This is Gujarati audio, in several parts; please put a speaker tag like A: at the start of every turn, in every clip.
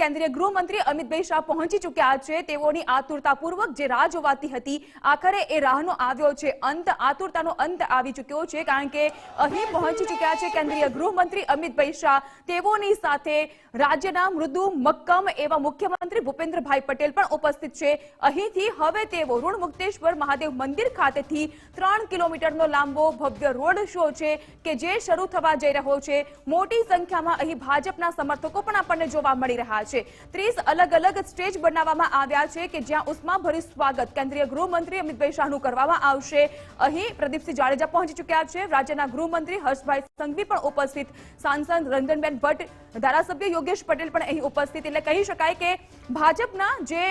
A: કેન્દ્રીય ગૃહમંત્રી અમિતભાઈ શાહ પહોંચી ચૂક્યા છે. તેઓની આતુરતાપૂર્વક જે રાહ જોવાતી હતી, આખરે એ રાહનો આવ્યો છે. અંત આતુરતાનો અંત આવી ચૂક્યો છે, કારણ કે અહીં પહોંચી ચૂક્યા છે કેન્દ્રીય ગૃહમંત્રી અમિતભાઈ શાહ. તેઓની સાથે રાજ્યના મૃદુ, મક્કમ એવા મુખ્યમંત્રી ભૂપેન્દ્રભાઈ પટેલ પણ ઉપસ્થિત છે. અહીંથી હવે તેઓ ઋણ મુક્તેશ્વર મહાદેવ મંદિર ખાતેથી ત્રણ કિલોમીટરનો લાંબો ભવ્ય રોડ શો છે કે જે શરૂ થવા જઈ રહ્યો છે. મોટી સંખ્યામાં અહીં ભાજપના સમર્થકો પણ આપણને જોવા મળી રહ્યા છે ત્રીસ અલગ અલગ સ્ટેજ બનાવવામાં આવ્યા છે કે જ્યાં ઉષ્માભર્યું સ્વાગત કેન્દ્રીય ગૃહમંત્રી અમિતભાઈ શાહનું કરવામાં આવશે. અહીં પ્રદીપસિંહ જાડેજા પહોંચી ચૂક્યા છે. રાજ્યના ગૃહમંત્રી હર્ષભાઈ સંઘવી પણ ઉપસ્થિત. સાંસદ રંજનબેન ભટ્ટ, ધારાસભ્ય યોગેશ પટેલ પણ અહીં ઉપસ્થિત. એટલે કહી શકાય કે ભાજપના જે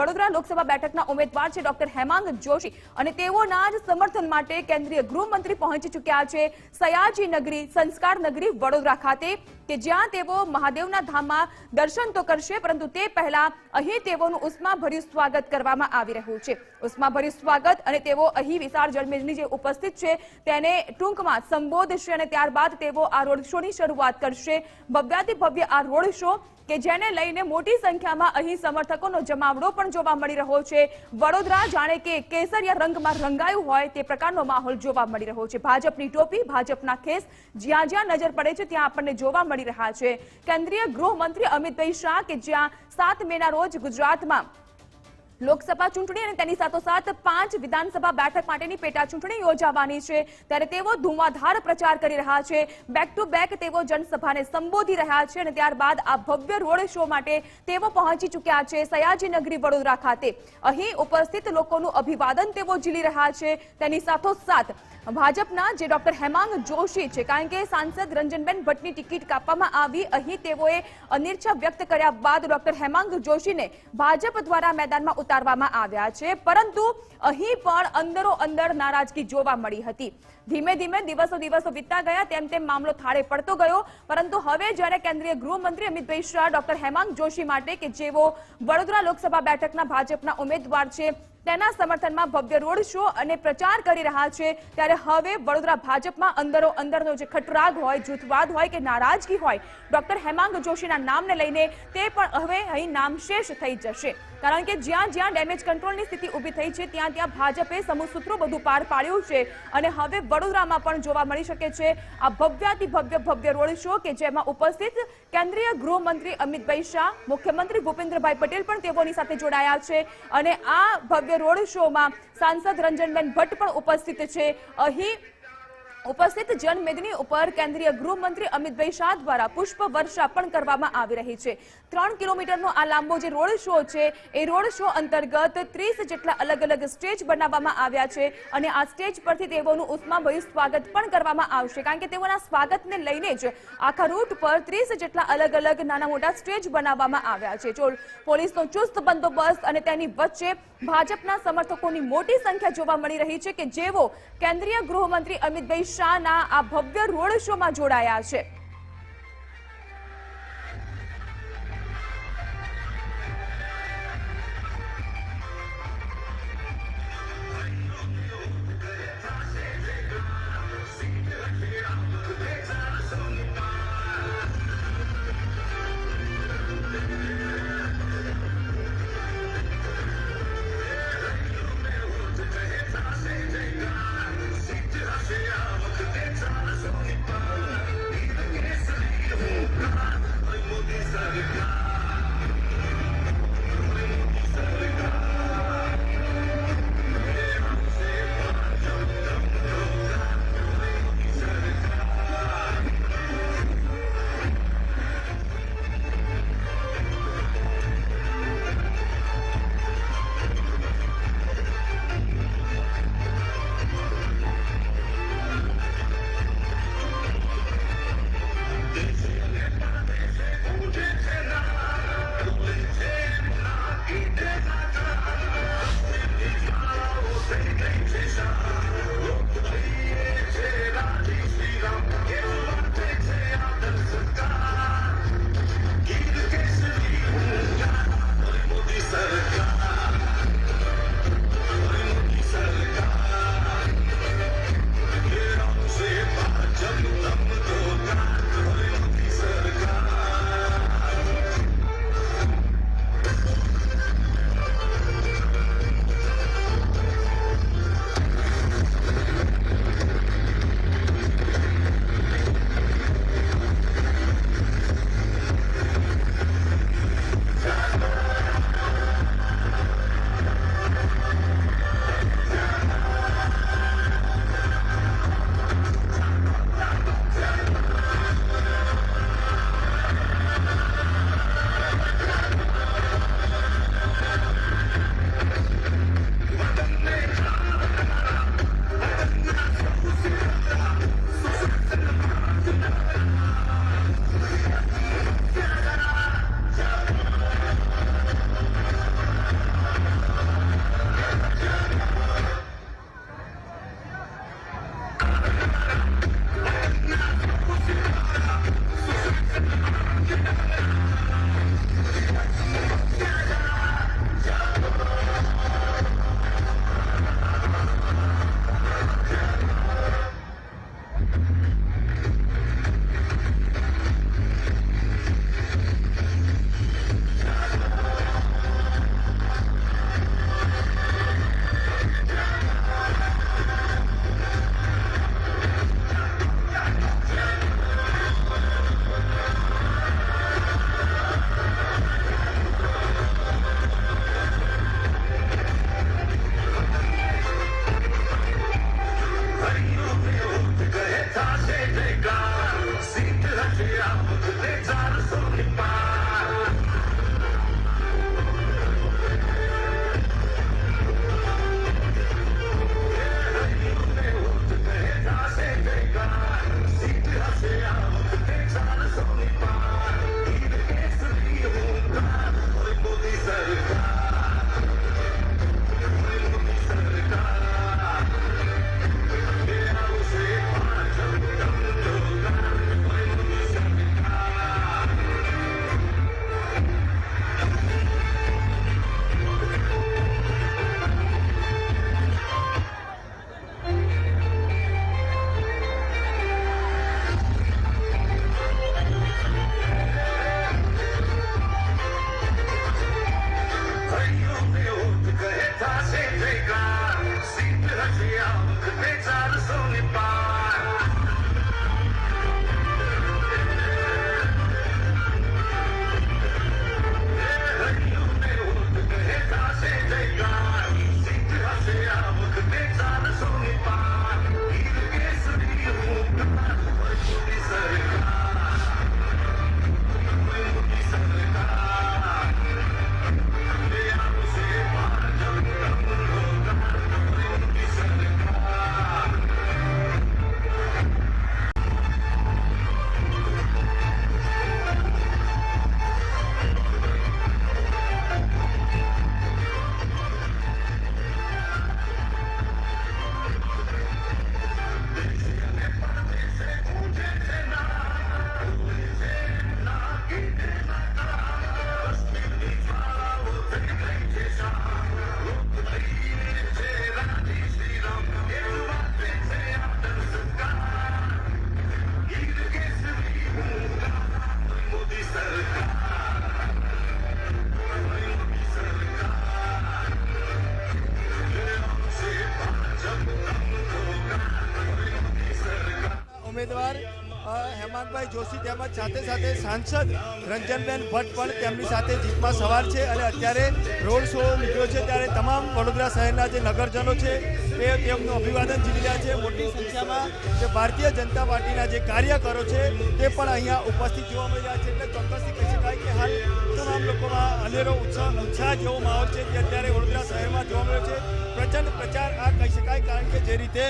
A: વડોદરા લોકસભા બેઠકના ઉમેદવાર છે ડોક્ટર હેમાંગ જોશી અને તેઓના જ સમર્થન માટે કેન્દ્રીય ગૃહમંત્રી પહોંચી ચૂક્યા છે સયાજી નગરી સંસ્કાર નગરી વડોદરા ખાતે, કે જ્યાં તેઓ મહાદેવના ધામમાં દર્શન તો કરશે, પરંતુ તે પહેલા અહીં તેઓનું ઉષ્માભર્યું સ્વાગત કરવામાં આવી રહ્યું છે. ઉષ્માભર્યું સ્વાગત અને તેઓ અહીં વિશાળ જળમેજની જે ઉપસ્થિત છે, તેને ટૂંકમાં સંબોધશે અને ત્યારબાદ તેઓ આ રોડ શોની શરૂઆત કરશે. ભવ્યાતિ ભવ્ય આ રોડ શો કે જેને લઈને મોટી સંખ્યામાં અહીં સમર્થકોનો જમાવડો પણ જોવા મળી રહ્યો છે. વડોદરા જાણે કે કેસરિયા રંગમાં રંગાયું હોય તે પ્રકારનો માહોલ જોવા મળી રહ્યો છે. ભાજપની ટોપી, ભાજપના ખેસ જ્યાં જ્યાં નજર પડે છે ત્યાં આપણને જોવા મળી રહ્યા છે. કેન્દ્રીય ગૃહમંત્રી અમિતભાઈ શાહ કે જ્યાં સાત મેના રોજ ગુજરાતમાં લોકસભા ચૂંટણી અને તેની સાથોસાથ પાંચ વિધાનસભા બેઠક માટેની પેટા ચૂંટણી યોજાવાની છે. ત્યારે તેઓ ધુમાધાર પ્રચાર કરી રહ્યા છે. બેક ટુ બેક તેઓ જનસભાને સંબોધી રહ્યા છે અને ત્યારબાદ આ ભવ્ય રોડ શો માટે તેઓ પહોંચી ચૂક્યા છે સયાજી નગરી વડોદરા ખાતે. અહીં ઉપસ્થિત લોકોનું અભિવાદન તેઓ ઝીલી રહ્યા છે. તેની સાથોસાથ ભાજપના જે ડોક્ટર હેમાંગ જોશી છે, કારણ કે સાંસદ રંજનબેન ભટ્ટની ટિકિટ કાપવામાં આવી, અહીં તેઓએ અનિચ્છા વ્યક્ત કર્યા બાદ ડોક્ટર હેમાંગ જોશીને ભાજપ દ્વારા મેદાનમાં ઉતારવામાં આવ્યા છે. પરંતુ અહીં પણ અંદરો અંદર નારાજગી જોવા મળી હતી. ધીમે ધીમે દિવસો દિવસો વીતતા ગયા, તેમ તેમ મામલો થાળે પડતો ગયો. પરંતુ હવે જ્યારે કેન્દ્રીય ગૃહમંત્રી અમિતભાઈ શાહ, ડોક્ટર હેમાંગ જોશી માટે કે જેઓ વડોદરા લોકસભા બેઠકના ભાજપના ઉમેદવાર છે તેના સમર્થનમાં ભવ્ય રોડ શો અને પ્રચાર કરી રહ્યા છે. ત્યારે હવે વડોદરા ભાજપમાં અંદરો અંદરનો જે ખટરાગ હોય, જૂથવાદ હોય કે નારાજગી હોય, ડોક્ટર હેમાંગ જોશીના નામને લઈને તે પણ હવે અહીં નામશેષ થઈ જશે. કારણ કે જ્યાં જ્યાં ડેમેજ કંટ્રોલની સ્થિતિ ઊભી થઈ છે, ત્યાં ત્યાં ભાજપે સમૂહ સૂત્રો બધું પાર પાડ્યું છે. અને હવે વડોદરામાં પણ જોવા મળી શકે છે આ ભવ્યાતિ ભવ્ય ભવ્ય રોડ શો કે જેમાં ઉપસ્થિત કેન્દ્રીય ગૃહમંત્રી અમિતભાઈ શાહ, મુખ્યમંત્રી ભૂપેન્દ્રભાઈ પટેલ પણ તેઓની સાથે જોડાયા છે. અને આ ભવ્ય રોડ શોમાં સાંસદ રંજનબેન ભટ્ટ પણ ઉપસ્થિત છે. અહીં ઉપસ્થિત જનમેદની ઉપર કેન્દ્રીય ગૃહમંત્રી અમિતભાઈ શાહ દ્વારા પુષ્પ વર્ષા પણ કરવામાં આવી રહી છે. ત્રણ કિલોમીટરનો આ લાંબો જે રોડ શો છે, એ રોડ શો અંતર્ગત ત્રીસ જેટલા અલગ અલગ સ્ટેજ બનાવવામાં આવ્યા છે અને આ સ્ટેજ પરથી તેઓનું ઉષ્માભર્યું સ્વાગત પણ કરવામાં આવશે. કારણ કે તેઓના સ્વાગતને લઈને જ આખા રૂટ પર ત્રીસ જેટલા અલગ અલગ નાના મોટા સ્ટેજ બનાવવામાં આવ્યા છે. જો પોલીસનો ચુસ્ત બંદોબસ્ત અને તેની વચ્ચે ભાજપના સમર્થકોની મોટી સંખ્યા જોવા મળી રહી છે કે જેઓ કેન્દ્રીય ગૃહમંત્રી અમિતભાઈ શાહના આ ભવ્ય રોડ શોમાં જોડાયા છે.
B: જોશી તેમજ સાથે સાથે સાંસદ રંજનબેન ભટ્ટ પણ તેમની સાથે જીપમાં સવાર છે અને અત્યારે રોડ શો નીકળ્યો છે ત્યારે તમામ વડોદરા શહેરના જે નગરજનો છે તે તેમનું અભિવાદન ઝીલી રહ્યા છે. મોટી સંખ્યામાં જે ભારતીય જનતા પાર્ટીના જે કાર્યકરો છે તે પણ અહીંયા ઉપસ્થિત જોવા મળી રહ્યા છે. એટલે ચોક્કસથી કહી શકાય કે હાલ તમામ લોકોમાં અનેરો ઉત્સાહ ઉત્સાહ જેવો માહોલ છે તે અત્યારે વડોદરા શહેરમાં જોવા મળ્યો છે. પ્રચંડ પ્રચાર આ કહી શકાય કારણ કે જે રીતે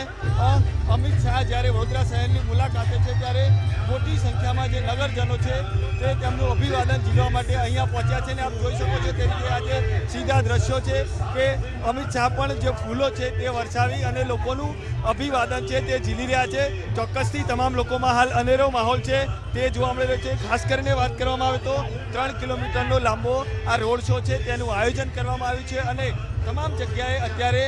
B: અમિત શાહ જ્યારે વડોદરા શહેરની મુલાકાતે છે ત્યારે મોટી સંખ્યામાં જે નગરજનો છે તે તેમનું અભિવાદન ઝીલવા માટે અહીંયા પહોંચ્યા છે ને આપ જોઈ શકો છો તે રીતે આજે સીધા દ્રશ્યો છે કે અમિત શાહ પણ જે ફૂલો છે તે વરસાવી અને લોકોનું અભિવાદન છે તે ઝીલી રહ્યા છે. ચોક્કસથી તમામ લોકોમાં હાલ અનેરો માહોલ છે. તે જોવા મળી રહ્યો છે. ખાસ કરીને વાત કરવામાં આવે તો ત્રણ કિલોમીટરનો લાંબો આ રોડ શો છે. તેનું આયોજન કરવામાં આવ્યું છે અને તમામ જગ્યાએ અત્યારે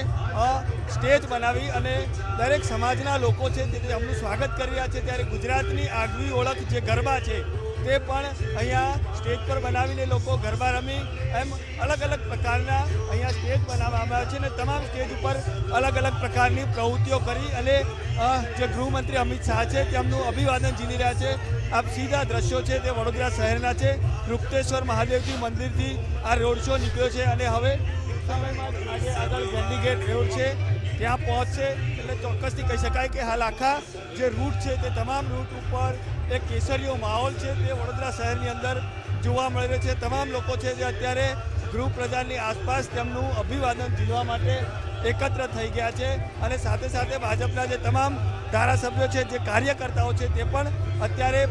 B: સ્ટેજ બનાવી અને દરેક સમાજના લોકો છે તે અમનું સ્વાગત કરી રહ્યા છે. ત્યારે ગુજરાતની આગવી ઓળખ જે ગરબા છે તે પણ અહીંયા સ્ટેજ પર બનાવીને લોકો ગરબા રમી એમ અલગ અલગ પ્રકારના અહીંયા સ્ટેજ બનાવવામાં આવ્યા છે અને તમામ સ્ટેજ ઉપર અલગ અલગ પ્રકારની પ્રવૃત્તિઓ કરી અને જે ગૃહમંત્રી અમિત શાહ છે તેમનું અભિવાદન ઝીલી રહ્યા છે. આપ સીધા દ્રશ્યો છે તે વડોદરા શહેરના છે. રૂપતેશ્વર મહાદેવજી મંદિરથી આ રોડ શો નીકળ્યો છે અને હવે જ આજે આગળ ગેન્ડીગેટ રોડ છે. ત્યાં પહોંચશે એટલે ચોક્કસથી કહી શકાય કે હાલ આખા જે રૂટ છે તે તમામ રૂટ ઉપર એક કેસરીયો માહોલ છે. તે વડોદરા શહેરની અંદર જોવા મળી રહ્યો છે. તમામ લોકો છે જે અત્યારે ગૃહપ્રધાનની આસપાસ તેમનું અભિવાદન ઝીલવા માટે એકત્ર થઈ ગયા છે અને સાથે સાથે ભાજપના જે તમામ ધારાસભ્યો છે, જે કાર્યકર્તાઓ છે, તે પણ અત્યારે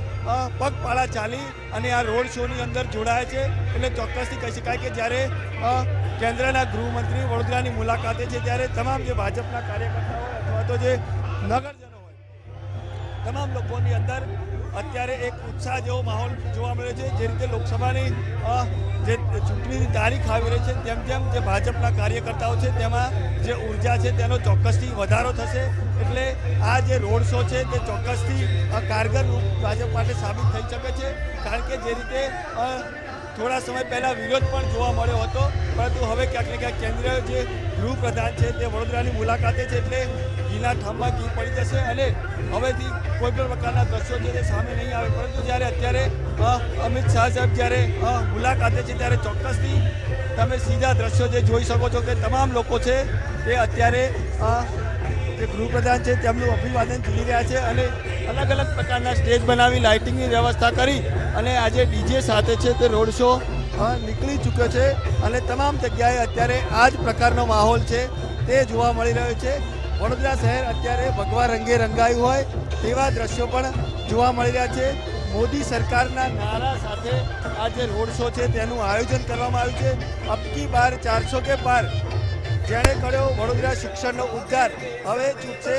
B: પગપાળા ચાલી અને આ રોડ શોની અંદર જોડાયા છે. એટલે ચોક્કસથી કહી શકાય કે જ્યારે કેન્દ્રના ગૃહમંત્રી વડોદરાની મુલાકાતે છે, ત્યારે તમામ જે ભાજપના કાર્યકર્તાઓ અથવા તો જે નગરજનો હોય, તમામ લોકોની અંદર અત્યારે એક ઉત્સાહ જેવો માહોલ જોવા મળ્યો છે. જે રીતે લોકસભાની જે ચૂંટણીની તારીખ આવી રહી છે તેમ તેમ જે ભાજપના કાર્યકર્તાઓ છે, તેમાં જે ઊર્જા છે, તેનો ચોક્કસથી વધારો થશે. એટલે આ જે રોડ શો છે, તે ચોક્કસથી કારગર રૂપ ભાજપ માટે સાબિત થઈ શકે છે. કારણ કે જે રીતે થોડા સમય પહેલા વિરોધ પણ જોવા મળ્યો હતો, પરંતુ હવે ક્યાંક ને ક્યાંક કેન્દ્રીય જે ગૃહપ્રધાન છે તે વડોદરાની મુલાકાતે છે એટલે ઘીના ઠામમાં ઘી પડી જશે અને હવેથી કોઈ પણ પ્રકારના દ્રશ્યો છે તે સામે નહીં આવે. પરંતુ જ્યારે અત્યારે અમિત શાહ સાહેબ જ્યારે મુલાકાતે છે ત્યારે ચોક્કસથી તમે સીધા દ્રશ્યો જે જોઈ શકો છો કે તમામ લોકો છે તે અત્યારે જે ગૃહપ્રધાન છે તેમનું અભિવાદન ઝીલી રહ્યા છે અને અલગ અલગ પ્રકારના સ્ટેજ બનાવી, લાઇટિંગની વ્યવસ્થા કરી અને આજે ડીજે સાથે છે તે રોડ શો નીકળી ચૂક્યો છે અને તમામ જગ્યાએ અત્યારે આ જ પ્રકારનો માહોલ છે તે જોવા મળી રહ્યો છે. વડોદરા શહેર અત્યારે ભગવા રંગે રંગાયું હોય તેવા દ્રશ્યો પણ જોવા મળી રહ્યા છે. મોદી સરકારના નારા સાથે આ જે રોડ શો છે તેનું આયોજન કરવામાં આવ્યું છે. અબકી બાર ચારસો કે પાર જેણે કર્યો વડોદરા શિક્ષણનો ઉદ્ધાર. હવે ચૂકશે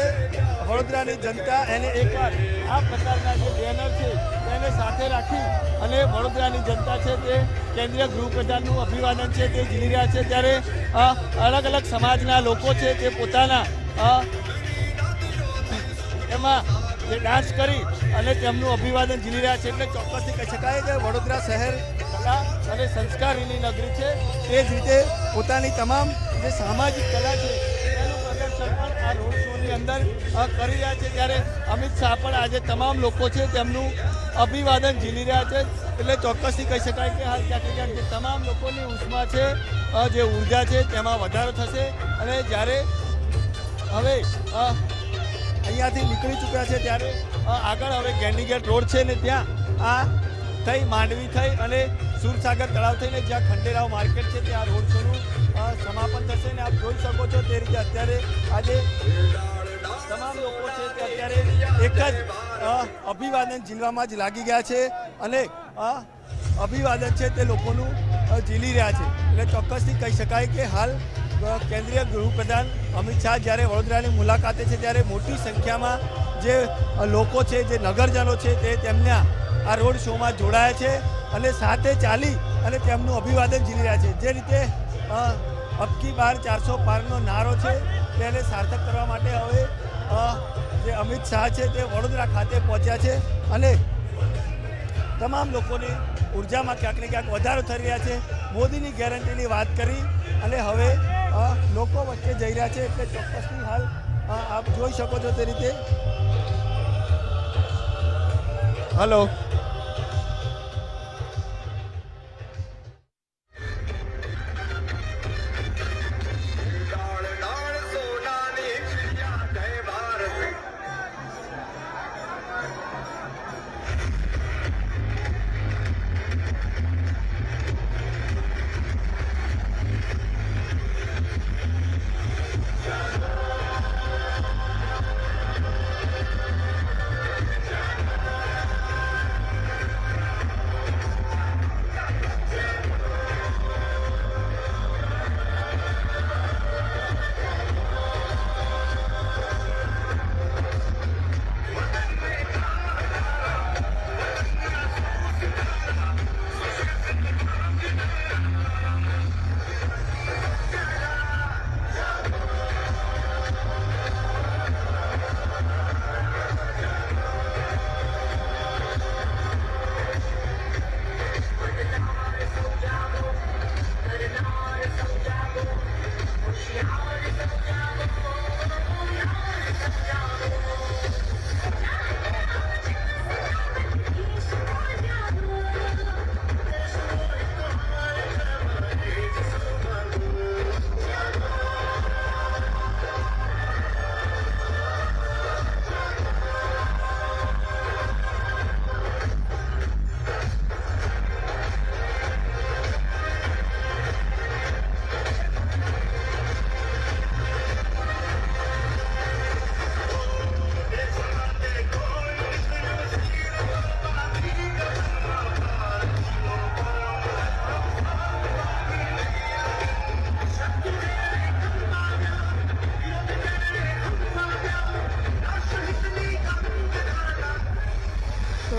B: વડોદરાની જનતા એને એકવાર આ પ્રકારના જે બેનર છે તેને સાથે રાખી અને વડોદરાની જનતા છે તે કેન્દ્રીય ગૃહપ્રધાનનું અભિવાદન છે તે ઝીલી રહ્યા છે ત્યારે અલગ અલગ સમાજના લોકો છે તે પોતાના એમાં જે ડાન્સ કરી અને તેમનું અભિવાદન ઝીલી રહ્યા છે એટલે ચોક્કસથી કહી શકાય કે વડોદરા શહેર અને સંસ્કારીની નગરી છે. તે જ રીતે પોતાની તમામ જે સામાજિક કલા છે તેનું પ્રદર્શન પણ આ રોડ શોની અંદર કરી રહ્યા છે. ત્યારે અમિત શાહ પણ આજે તમામ લોકો છે, તેમનું અભિવાદન ઝીલી રહ્યા છે. એટલે ચોક્કસથી કહી શકાય કે હાલ ક્યાંક ક્યાંક જે તમામ લોકોની ઉષ્મા છે જે ઊર્જા છે, તેમાં વધારો થશે. અને જ્યારે હવે અહીંયાથી નીકળી ચૂક્યા છે, ત્યારે આગળ હવે ગેન્ડીગેટ રોડ છે ને ત્યાં, આ થઈ, માંડવી થઈ અને સુરસાગર તળાવ થઈને જ્યાં ખંડેરાવ માર્કેટ છે, ત્યાં રોડ શોનું સમાપન થશે ને આપ જોઈ શકો છો તે રીતે અત્યારે આજે તમામ લોકો છે તે અત્યારે એક જ અભિવાદન ઝીલવામાં જ લાગી ગયા છે અને અભિવાદન છે તે લોકોનું ઝીલી રહ્યા છે. એટલે ચોક્કસથી કહી શકાય કે હાલ કેન્દ્રીય ગૃહપ્રધાન અમિત શાહ જ્યારે વડોદરાની મુલાકાતે છે ત્યારે મોટી સંખ્યામાં જે લોકો છે, જે નગરજનો છે તે તેમના આ રોડ શોમાં જોડાયા છે અને સાથે ચાલી અને તેમનું અભિવાદન ઝીલી રહ્યા છે. જે રીતે અબકી બાર ચારસો પારનો નારો છે, તેને સાર્થક કરવા માટે હવે જે અમિત શાહ છે તે વડોદરા ખાતે પહોંચ્યા છે અને તમામ લોકોની ઉર્જામાં ક્યાંક ને ક્યાંક વધારો થઈ રહ્યા છે. મોદીની ગેરંટીની વાત કરી અને હવે લોકો વચ્ચે જઈ રહ્યા છે એટલે ચોક્કસની હાલ આપ જોઈ શકો છો તે રીતે. હલો.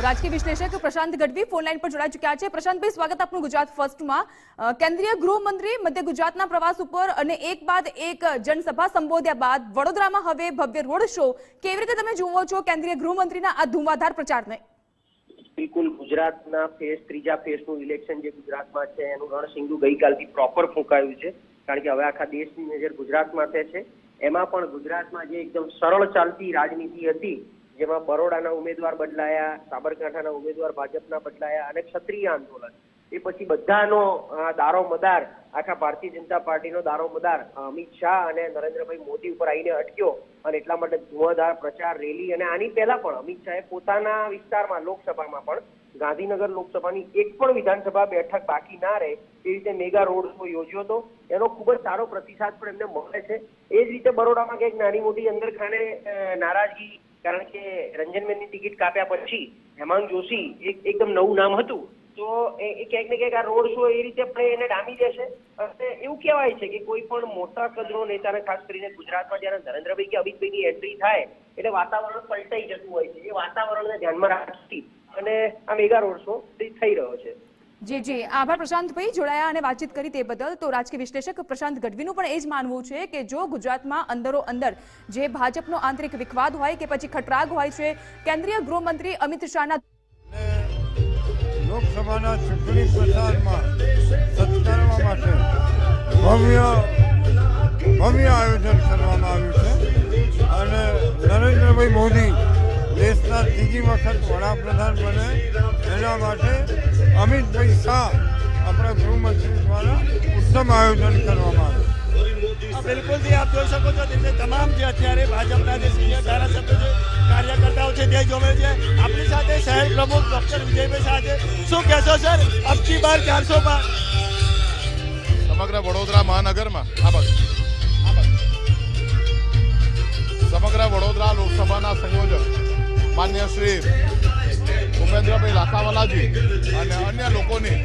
A: રાજકીય વિશ્લેષક પ્રશાંત ગઢવી ફોનલાઈન પર જોડાઈ ચૂક્યા છે. પ્રશાંતભાઈ સ્વાગત આપનું ગુજરાત ફર્સ્ટમાં. કેન્દ્રીય ગૃહમંત્રી મધ્ય ગુજરાતના પ્રવાસ ઉપર અને એક બાદ એક જનસભા સંબોધ્યા બાદ વડોદરામાં હવે ભવ્ય રોડ શો. કેવી રીતે તમે જુઓ છો કેન્દ્રીય ગૃહમંત્રીના આ ધુમાધાર પ્રચારને?
C: બિલકુલ, ગુજરાતના ફેસ, ત્રીજા ફેસનું ઇલેક્શન જે ગુજરાતમાં છે, એનું રણસિંગુ ગઈકાલથી પ્રોપર ફૂંકાયું છે. કારણ કે હવે આખા દેશની નજર ગુજરાતમાં છે છે. એમાં પણ ગુજરાતમાં જે એકદમ સરળ ચાલતી રાજનીતિ હતી જેમાં બરોડાના ઉમેદવાર બદલાયા, સાબરકાંઠાના ઉમેદવાર ભાજપના બદલાયા અને ક્ષત્રિય આંદોલન. એ પછી બધાનો દારો મદાર, આખા ભારતીય જનતા પાર્ટીનો દારો મદાર અમિત શાહ અને નરેન્દ્રભાઈ મોદી ઉપર આવીને અટક્યો અને એટલા માટે ધુઆધાર પ્રચાર, રેલી અને આની પહેલા પણ અમિત શાહે પોતાના વિસ્તારમાં, લોકસભામાં પણ, ગાંધીનગર લોકસભાની એક પણ વિધાનસભા બેઠક બાકી ના રહે એ રીતે મેગા રોડ શો યોજ્યો હતો. એનો ખૂબ જ સારો પ્રતિસાદ પણ એમને મળે છે. એ જ રીતે બરોડામાં કંઈક નાની મોટી અંદર ખાને નારાજગી કારણ કે રંજનબેનની ટિકિટ કાપ્યા પછી હેમાંગ જોશી એક એકદમ નવું નામ હતું. તો એ ક્યાંક ને ક્યાંક આ રોડ શો એ રીતે પણ એને ડામી દેશે. અને એવું કહેવાય છે કે કોઈ પણ મોટા કદનો નેતાને ખાસ કરીને ગુજરાતમાં જ્યારે નરેન્દ્રભાઈ કે અમિતભાઈની એન્ટ્રી થાય, એટલે વાતાવરણ પલટાઈ જતું હોય છે. એ વાતાવરણને ધ્યાનમાં રાખી અને આ મેગા રોડ શો થઈ રહ્યો છે.
A: જી જી. આભાર પ્રશાંતભાઈ જોડાયા અને વાતચીત કરી તે બદલ. તો રાજકીય વિશ્લેષક પ્રશાંત ગઢવીનું પણ એ જ માનવું છે કે જો ગુજરાતમાં અંદરો અંદર જે ભાજપનો આંતરિક વિખવાદ હોય કે પછી ખટરાગ હોય છે, કેન્દ્રીય ગૃહમંત્રી અમિત શાહના
D: લોકસભાના ચૂંટણી પ્રચારમાં માટે ભવ્ય ભવ્ય આયોજન કરવામાં આવ્યું છે. અને નરેન્દ્રભાઈ મોદી દેશના ત્રીજી વખત વડાપ્રધાન બને એના માટે અમિતભાઈ શાહ આપણા ગૃહમંત્રી દ્વારા ઉત્તમ આયોજન કરવામાં આવ્યું.
B: બિલકુલ જે આપ જોઈ શકો છો તેમને તમામ જે અત્યારે ભાજપના જે સિનિયર ધારાસભ્યો છે કાર્યકર્તાઓ છે તે જોવે છે. આપણી સાથે શહેર પ્રમુખ ડોક્ટર વિજયભાઈ શાહ છે શું કહેશો સર? અબકી બાર ચારસો બાર.
E: સમગ્ર વડોદરા મહાનગરમાં આભાર સમગ્ર વડોદરા લોકસભાના સંયોજક માન્ય શ્રી ભૂપેન્દ્રભાઈ લાખાવાલાજી અને અન્ય લોકોની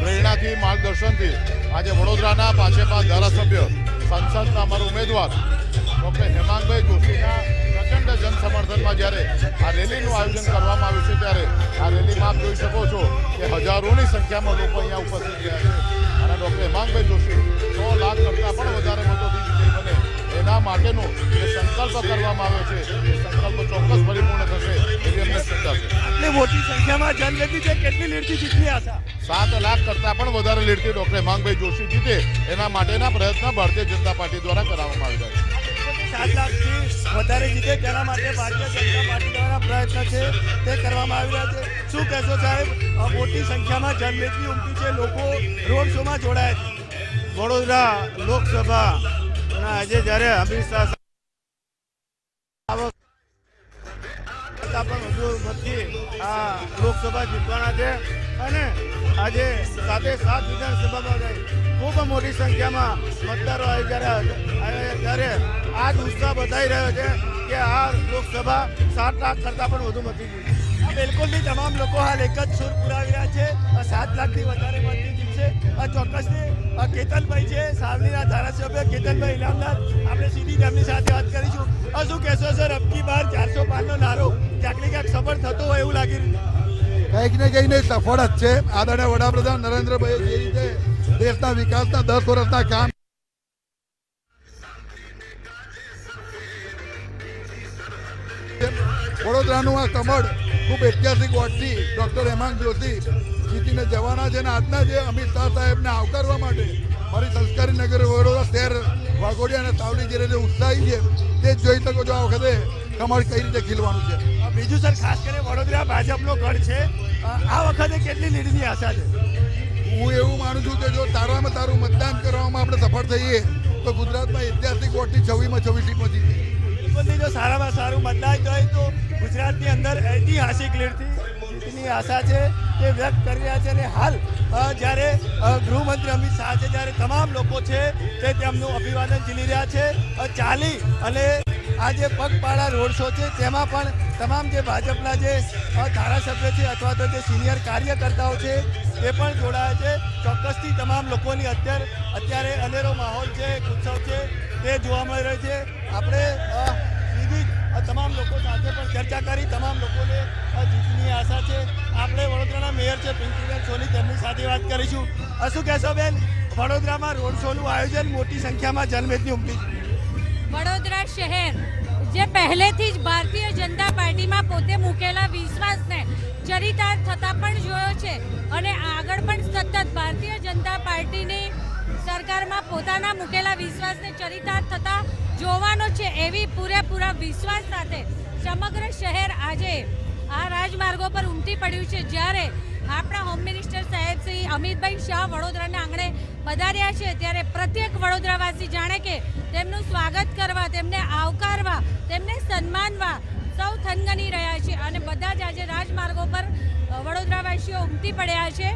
E: પ્રેરણાથી માર્ગદર્શનથી આજે વડોદરાના પાંચે પાંચ ધારાસભ્ય, સંસદના અમારા ઉમેદવાર ડૉક્ટર હેમાંગભાઈ જોશીના પ્રચંડ જનસમર્થનમાં જ્યારે આ રેલીનું આયોજન કરવામાં આવ્યું છે, ત્યારે આ રેલીમાં આપ જોઈ શકો છો કે હજારોની સંખ્યામાં લોકો અહીંયા ઉપસ્થિત રહ્યા છે. અને ડૉક્ટર હેમાંગભાઈ જોશી સો લાખ કરતાં પણ વધારે મતોથી વિજય બને. એના માટેનો જે સંકલ્પ કરવામાં આવ્યો છે સંકલ્પ ચોક્કસ પરિપૂર્ણ થશે એવી અમને શ્રદ્ધા છે.
B: આટલી મોટી સંખ્યામાં જનગતિ છે કેટલી લીડથી જીતની આશા?
E: સાત લાખ કરતાં પણ વધારે લીડથી ડોક્ટર હેમાંગભાઈ જોશી જીતે. એના માટેના પ્રયત્ન ભારતીય જનતા પાર્ટી દ્વારા કરવામાં આવી રહ્યા છે.
B: સાત લાખથી વધારે જીતે તેના માટે ભારતીય જનતા પાર્ટી દ્વારા પ્રયત્ન છે તે કરવામાં આવી રહ્યા છે. શું કહેશો સાહેબ? મોટી સંખ્યામાં જનમેદની ઉમટી છે લોકો રોડ શોમાં જોડાયા છે.
F: વડોદરા લોકસભા આજે જ્યારે અમિત શાહ પણ વધુ મતથી આ લોકસભા જીતવાના છે. અને આજે સાથે સાત વિધાનસભામાં ગઈ ખૂબ મોટી સંખ્યામાં મતદારો આવી જ્યારે આવ્યા ત્યારે આ જ ઉત્સાહ બતાવી રહ્યો છે કે આ લોકસભા સાત લાખ કરતાં પણ વધુ મતી
B: બિલકુલથી તમામ લોકો હાલ એક જ સુર પુરાવી રહ્યા છે. સાત લાખથી વધારે મતની અ, ચોક્કસથી કેતનભાઈ છે સાવલીના ધારાસભ્ય કેતનભાઈ ઇનામદાર. આપણે સીધી તેમની સાથે વાત કરીશું. શું કહેશો સર? અબકી બાર ચારસો પાંચનો નારો ક્યાંક ને ક્યાંક સફળ થતો હોય એવું લાગી રહ્યું છે.
G: કંઈક ને કંઈક નહીં સફળ જ છે. આદરણીય વડાપ્રધાન નરેન્દ્રભાઈ જે રીતે દેશના વિકાસના દસ વર્ષના કામ વડોદરાનું આ કમળ ખૂબ ઐતિહાસિક વોટથી ડૉક્ટર હેમાંગ જોશી જીતીને જવાના છે અને આજના જે અમિત શાહ સાહેબને આવકારવા માટે મારી સંસ્કારી નગર વડોદરા શહેર વાઘોડિયા અને સાવલી જે રીતે ઉત્સાહી છે તે જ જોઈ શકો છો આ વખતે કમળ કઈ રીતે ખીલવાનું છે.
B: બીજું સર ખાસ કરીને વડોદરા ભાજપનો ગઢ છે. આ વખતે કેટલી લીડની આશા છે?
G: હું એવું માનું છું કે જો તારામાં તારું મતદાન કરવામાં આપણે સફળ થઈએ તો ગુજરાતમાં ઐતિહાસિક વોટની છવ્વીમાં છવ્વીસ સીટ પહોંચી
B: બિલકુલથી જો સારામાં સારું મતદાન થાય તો ગુજરાતની અંદર ઐતિહાસિક લીડથી જીતની આશા છે. તે વ્યક્ત કરી રહ્યા છે અને હાલ જ્યારે ગૃહમંત્રી અમિત શાહ છે, જ્યારે તમામ લોકો છે તે તેમનું અભિવાદન ઝીલી રહ્યા છે. ચાલી અને આ જે પગપાળા રોડ શો છે, તેમાં પણ તમામ જે ભાજપના જે ધારાસભ્ય છે અથવા તો જે સિનિયર કાર્યકર્તાઓ છે તે પણ જોડાયા છે. ચોક્કસથી તમામ લોકોની અત્યારે અત્યારે અનેરો માહોલ છે ઉત્સવ છે, તે જોવા મળી રહ્યો છે. આપણે તમામ લોકો સાથે પણ ચર્ચા કરી, તમામ લોકોને જીતની આશા છે. આપણે વડોદરાના મેયર છે, પિંકીબેન સોની તેમની સાથે વાત કરીશું. શું કહેશો બેન? વડોદરામાં રોડ શોનું આયોજન મોટી સંખ્યામાં જનમેદની ઉમટી
H: વડોદરા શહેર, જે પહેલેથી જ ભારતીય જનતા પાર્ટીમાં પોતે મૂકેલા વિશ્વાસને ચરિતાર્થ થતા પણ જોયો છે અને આગળ પણ સતત ભારતીય જનતા પાર્ટીની સરકારમાં પોતાના મૂકેલા વિશ્વાસને ચરિતાર્થ થતા જોવાનો છે એવી પૂરેપૂરા વિશ્વાસ સાથે સમગ્ર શહેર આજે આ રાજમાર્ગો પર ઉમટી પડ્યું છે. જ્યારે આપણા હોમ મિનિસ્ટર સાહેબ શ્રી અમિતભાઈ શાહ વડોદરાના આંગણે પધાર્યા છે, ત્યારે પ્રત્યેક વડોદરાવાસી જાણે કે તેમનું સ્વાગત કરવા, તેમને આવકારવા, તેમને સન્માનવા સૌ થનગની રહ્યા છે. અને બધા જ આજે રાજમાર્ગો પર વડોદરાવાસીઓ ઉમટી પડ્યા છે.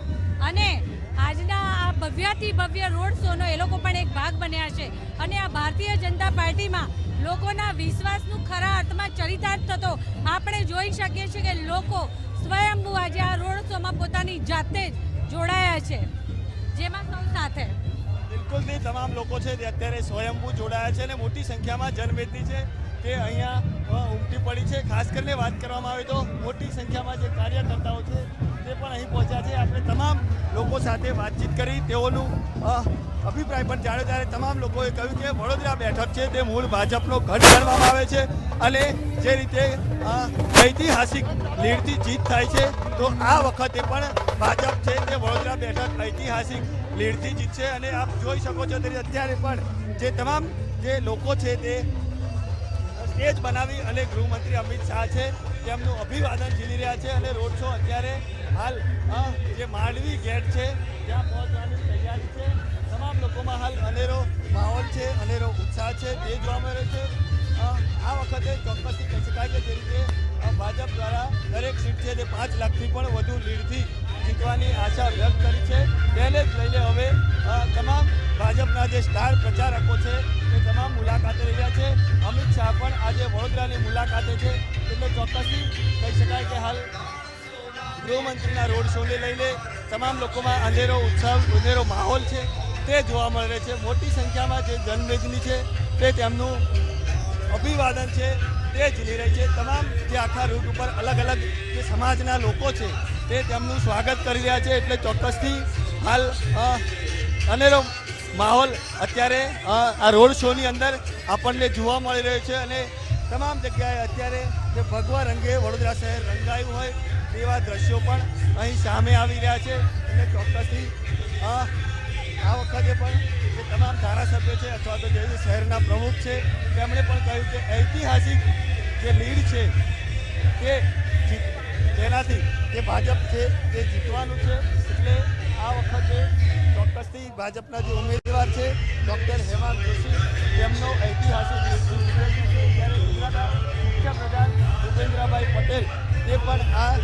H: અને આજના આ ભવ્યથી ભવ્ય રોડ શોનો એ લોકો પણ એક ભાગ બન્યા છે. અને આ ભારતીય જનતા પાર્ટીમાં લોકોના વિશ્વાસનું ખરા અર્થમાં ચરિતાર્થ થતો આપણે જોઈ શકીએ છીએ કે લોકો સ્વયંભૂ આજે આ રોડ શોમાં પોતાની જાતે જ જોડાયા છે. જેમાં સૌ સાથે.
B: બિલકુલથી તમામ લોકો છે તે અત્યારે સ્વયંભૂ જોડાયા છે અને મોટી સંખ્યામાં જનમેદની છે તે અહીંયા ઉમટી પડી છે. ખાસ કરીને વાત કરવામાં આવે તો મોટી સંખ્યામાં જે કાર્યકર્તાઓ છે તે પણ અહીં પહોંચ્યા છે. આપણે તમામ લોકો સાથે વાતચીત કરી, તેઓનું અભિપ્રાય પણ જાણ્યો. ત્યારે તમામ લોકોએ કહ્યું કે વડોદરા બેઠક છે, તે મૂળ ભાજપનો ગઢ ગણવામાં આવે છે અને જે રીતે ઐતિહાસિક લીડથી જીત થાય છે, તો આ વખતે પણ ભાજપ છે તે વડોદરા બેઠક ઐતિહાસિક લીડથી જીતશે. અને આપ જોઈ શકો છો તે અત્યારે પણ જે તમામ જે લોકો છે તે સ્ટેજ બનાવી અને ગૃહમંત્રી અમિત શાહ છે તેમનું અભિવાદન ઝીલી રહ્યા છે અને રોડ શો અત્યારે હાલ જે માંડવી ગેટ છે, ત્યાં પહોંચવાની તૈયારી છે. તમામ લોકોમાં હાલ અનેરો માહોલ છે, અનેરો ઉત્સાહ છે, તે જોવા મળે છે. આ વખતે ચોક્કસથી કહી શકાય કે જે રીતે ભાજપ દ્વારા દરેક સીટ છે તે પાંચ લાખથી પણ વધુ લીડથી જીતવાની આશા વ્યક્ત કરી છે. તેને જ લઈને હવે તમામ ભાજપના જે સ્ટાર પ્રચારકો છે તે તમામ મુલાકાતે રહ્યા છે. અમિત શાહ પણ આજે વડોદરાની મુલાકાતે છે. એટલે ચોક્કસથી કહી શકાય કે હાલ ગૃહમંત્રીના રોડ શોને લઈને તમામ લોકોમાં અંધેરો, ઉત્સવ અંધેરો માહોલ છે. તે જોવા મળે છે. મોટી સંખ્યામાં જે જનમેદની છે તે તેમનું અભિવાદન છે. તે ઝીલી રહી છે. તમામ જે આખા રૂટ ઉપર અલગ અલગ જે સમાજના લોકો છે તે તેમનું સ્વાગત કરી રહ્યા છે. એટલે ચોક્કસથી હાલ અનેરો માહોલ અત્યારે આ રોડ શોની અંદર આપણને જોવા મળી રહ્યો છે અને તમામ જગ્યાએ અત્યારે જે ભગવા રંગે વડોદરા શહેર રંગાયું હોય તેવા દ્રશ્યો પણ અહીં સામે આવી રહ્યા છે. અને ચોક્કસથી આ વખતે પણ જે તમામ ધારાસભ્યો છે અથવા તો જે શહેરના પ્રમુખ છે, તેમણે પણ કહ્યું કે ઐતિહાસિક જે લીડ છે તે જીત, તેનાથી જે ભાજપ છે તે જીતવાનું છે. એટલે આ વખતે ચોક્કસથી ભાજપના જે ઉમેદવાર છે, ડૉક્ટર હેમાંગ જોશી, તેમનો ઐતિહાસિક ગુજરાતના મુખ્યપ્રધાન ભૂપેન્દ્રભાઈ પટેલ, તે પણ આ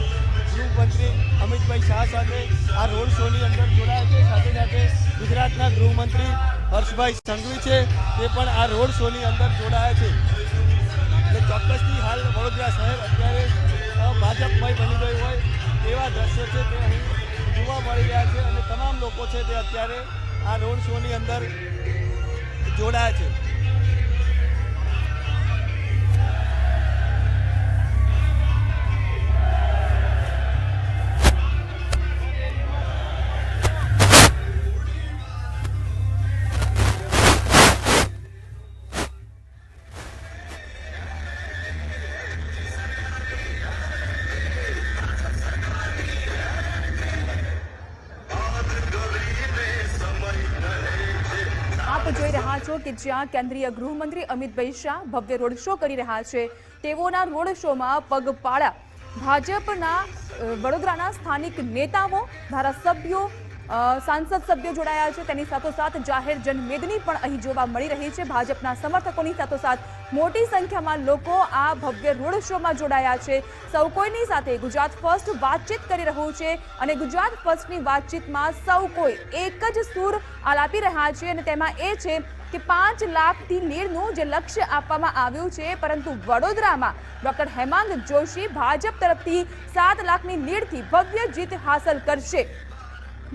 B: ગૃહમંત્રી અમિતભાઈ શાહ સાથે આ રોડ શોની અંદર જોડાયા છે. સાથે સાથે ગુજરાતના ગૃહમંત્રી હર્ષભાઈ સંઘવી છે, તે પણ આ રોડ શોની અંદર જોડાયા છે. એટલે ચોક્કસથી હાલ વડોદરા શહેર અત્યારે ભાજપમય બની ગયું હોય એવા દ્રશ્યો છે તે અહીં જોવા મળી રહ્યા છે અને તમામ લોકો છે તે અત્યારે આ રોડ શોની અંદર જોડાયા છે.
A: જ્યાં કેન્દ્રીય ગૃહમંત્રી અમિતભાઈ શાહ ભવ્ય રોડ શો કરી રહ્યા છે. તેઓના રોડ શોમાં પગપાળા ભાજપના વડોદરાના સ્થાનિક નેતાઓ, ધારાસભ્યો સાંસદ સભ્યો જોડાયા છે. તેની સાથોસાથ જાહેર જનમેદની પણ અહીં જોવા મળી રહી છે. ભાજપના સમર્થકોની સાથોસાથ મોટી સંખ્યામાં લોકો આ ભવ્ય રોડ શોમાં જોડાયા છે. સૌ કોઈની સાથે ગુજરાત ફર્સ્ટ વાતચીત કરી રહ્યું છે અને ગુજરાત ફર્સ્ટની વાતચીતમાં સૌ કોઈ એક જ સૂર આલાપી રહ્યા છે અને તેમાં એ છે કે પાંચ લાખથી નીરનું જે લક્ષ્ય આપવામાં આવ્યું છે, પરંતુ વડોદરામાં ડોક્ટર હેમાંગ જોશી ભાજપ તરફથી સાત લાખની લીડથી ભવ્ય જીત હાંસલ કરશે.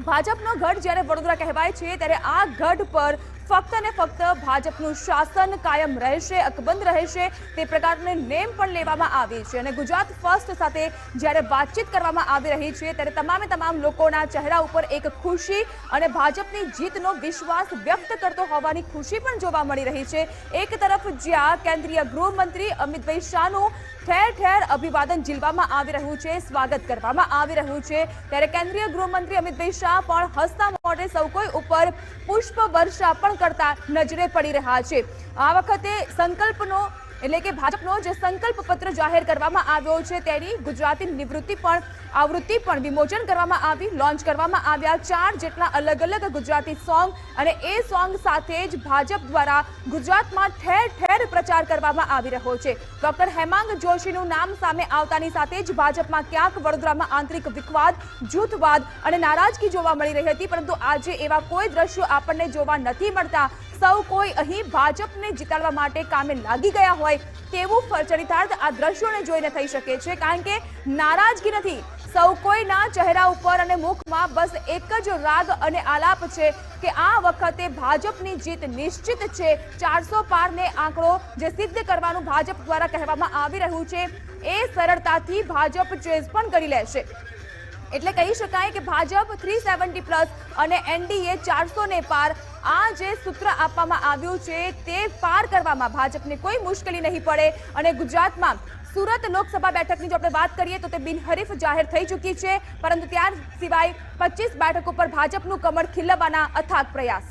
A: ભાજપનો ગઢ જ્યારે વડોદરા કહેવાય છે, ત્યારે આ ગઢ પર ફક્ત ને ફક્ત ભાજપનું શાસન કાયમ રહેશે, અકબંધ રહેશે, તે પ્રકારની નેમ પણ લેવામાં આવી છે. અને ગુજરાત ફર્સ્ટ સાથે જ્યારે વાતચીત કરવામાં આવી રહી છે, ત્યારે તમામે તમામ લોકોના ચહેરા ઉપર એક ખુશી અને ભાજપની જીતનો વિશ્વાસ વ્યક્ત કરતો હોવાની ખુશી પણ જોવા મળી રહી છે. એક તરફ જ્યાં કેન્દ્રીય ગૃહમંત્રી અમિતભાઈ શાહનું ઠેર ઠેર અભિવાદન ઝીલવામાં આવી રહ્યું છે, સ્વાગત કરવામાં આવી રહ્યું છે. ત્યારે કેન્દ્રીય ગૃહમંત્રી અમિતભાઈ શાહ પણ હસતા મોઢે સૌ કોઈ ઉપર પુષ્પ વર્ષા પણ કરતા નજરે પડી રહ્યા છે. આ વખતે સંકલ્પનો એટલે કે ભાજપનો જે સંકલ્પ પત્ર જાહેર કરવામાં આવ્યો છે તેની ગુજરાતી નિવૃત્તિ પણ, આવૃત્તિ પણ વિમોચન કરવામાં આવી, લોન્ચ કરવામાં આવ્યા ચાર જેટલા અલગ અલગ ગુજરાતી સોંગ અને એ સોંગ સાથે જ ભાજપ દ્વારા ગુજરાતમાં ઠેર ઠેર પ્રચાર કરવામાં આવી રહ્યો છે. ડોક્ટર હેમાંગ જોશીનું નામ સામે આવતાની સાથે જ ભાજપમાં ક્યાંક વડોદરામાં આંતરિક વિખવાદ, જૂથવાદ અને નારાજગી જોવા મળી રહી હતી, પરંતુ આજે એવા કોઈ દ્રશ્યો આપણને જોવા નથી મળતા સૌ કોઈ અહીં ભાજપને જીતાડવા માટે કામે લાગી ગયા હોય તેવું ચરિતાર્થ આ દ્રશ્યોને જોઈને થઈ શકે છે, કારણ કે નારાજગી નથી. સૌ કોઈના ચહેરા ઉપર અને મુખમાં બસ એક જ રાગ અને આલાપ છે કે આ વખતે ભાજપની જીત નિશ્ચિત છે. ચારસો પારને આંકડો જે સિદ્ધ કરવાનું ભાજપ દ્વારા કહેવામાં આવી રહ્યું છે, એ સરળતાથી ભાજપ ચેઝ પણ કરી લેશે. એટલે કહી શકાય કે ભાજપ થ્રી સેવન્ટી પ્લસ અને એનડીએ ચારસો ને પાર આ જે સૂત્ર આપવામાં આવ્યું છે, તે પાર કરવામાં ભાજપને કોઈ મુશ્કેલી નહીં પડે. અને ગુજરાતમાં સુરત લોકસભા બેઠકની જો આપણે વાત કરીએ, તો તે બિનહરીફ જાહેર થઈ ચૂકી છે. પરંતુ ત્યાર સિવાય પચીસ બેઠકો પર ભાજપનું કમળ ખીલવવાના અથાગ પ્રયાસ.